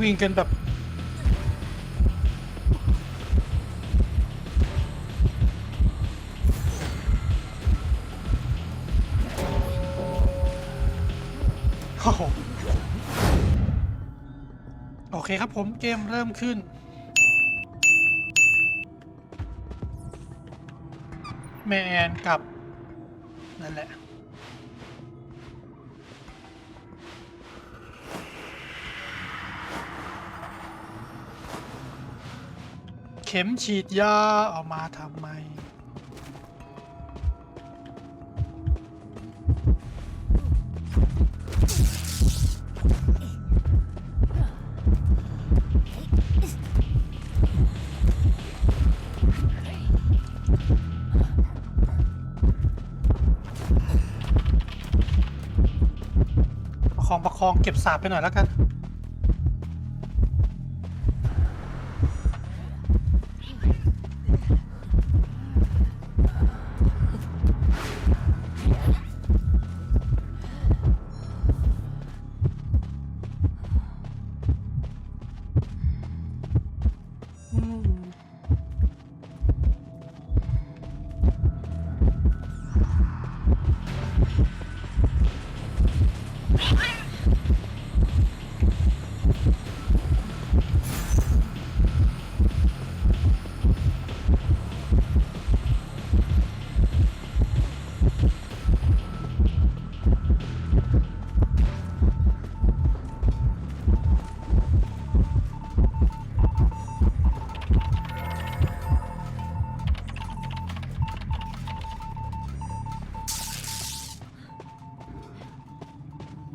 วิ่งกันแบบ โอ้โหโอเคครับผมเกมเริ่มขึ้น แม่แอนกับ นั่นแหละ เข็มฉีดยาเอามาทำไม ประคองประคองเก็บสาบไปหน่อยแล้วกัน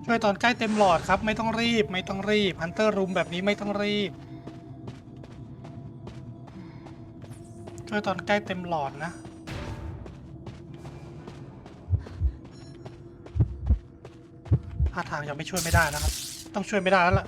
ช่วยตอนใกล้เต็มหลอดครับ ไม่ต้องรีบ ไม่ต้องรีบฮันเตอร์รูมแบบนี้ไม่ต้องรีบ ช่วยตอนใกล้เต็มหลอดนะท่าทางยังไม่ช่วยไม่ได้นะครับ ต้องช่วยไม่ได้แล้วล่ะ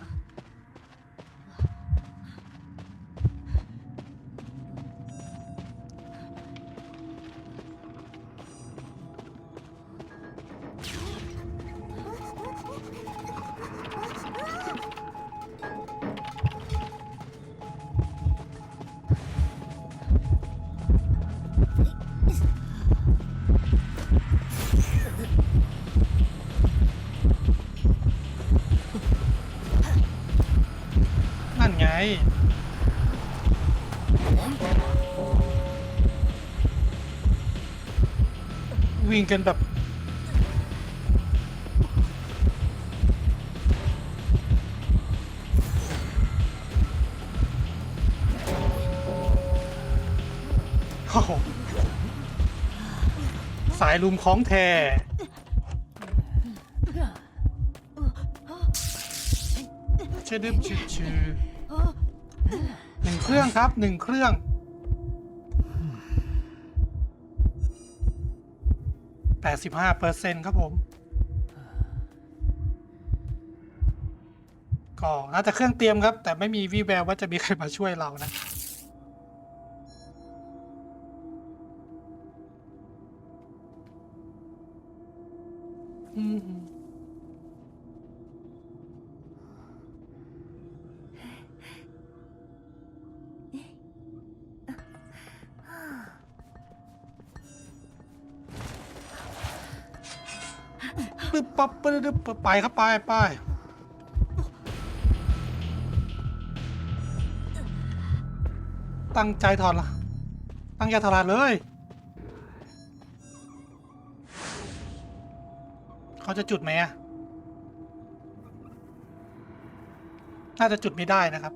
วิ่งกันแบบ โอ้โหสายลุมของแท้เชดึบชือชือ หนึ่งเครื่องครับหนึ่งเครื่อง แปดสิบห้าเปอร์เซ็นต์ครับผม ก็น่าจะเครื่องเตรียมครับ แต่ไม่มีวี่แววว่าจะมีใครมาช่วยเรานะอืม ปึ๊บปั๊บปึ๊บปึ๊บไปครับไปไปตั้งใจถอดละตั้งใจถอดเลย เขาจะจุดไหมอะน่าจะจุดไม่ได้นะครับ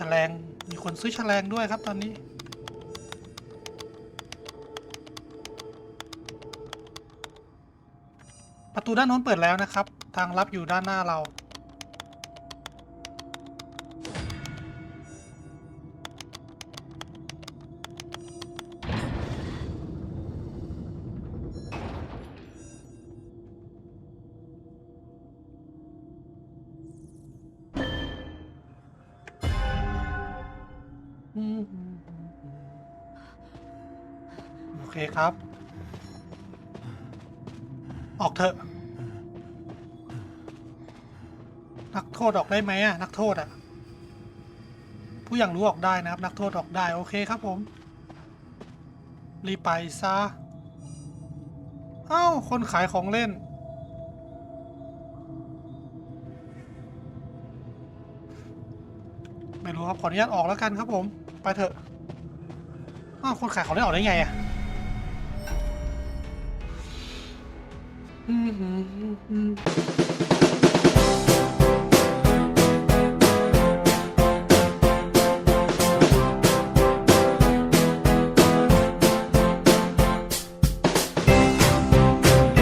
ฉลงมีคนซื้อแฉลงด้วยครับตอนนี้ ประตูด้านโน้นเปิดแล้วนะครับ ทางลับอยู่ด้านหน้าเรา โอเคครับ ออกเถอะ นักโทษออกได้ไหมอะนักโทษอะผู้อย่างรู้ออกได้นะครับ นักโทษออกได้ โอเคครับผม รีไปซะ เอ้า คนขายของเล่น รู้ครับ ขออนุญาตออกแล้วกันครับผม ไปเถอะอ้าวคนขายของเล่นออกได้ไงอะอืมอืมอืม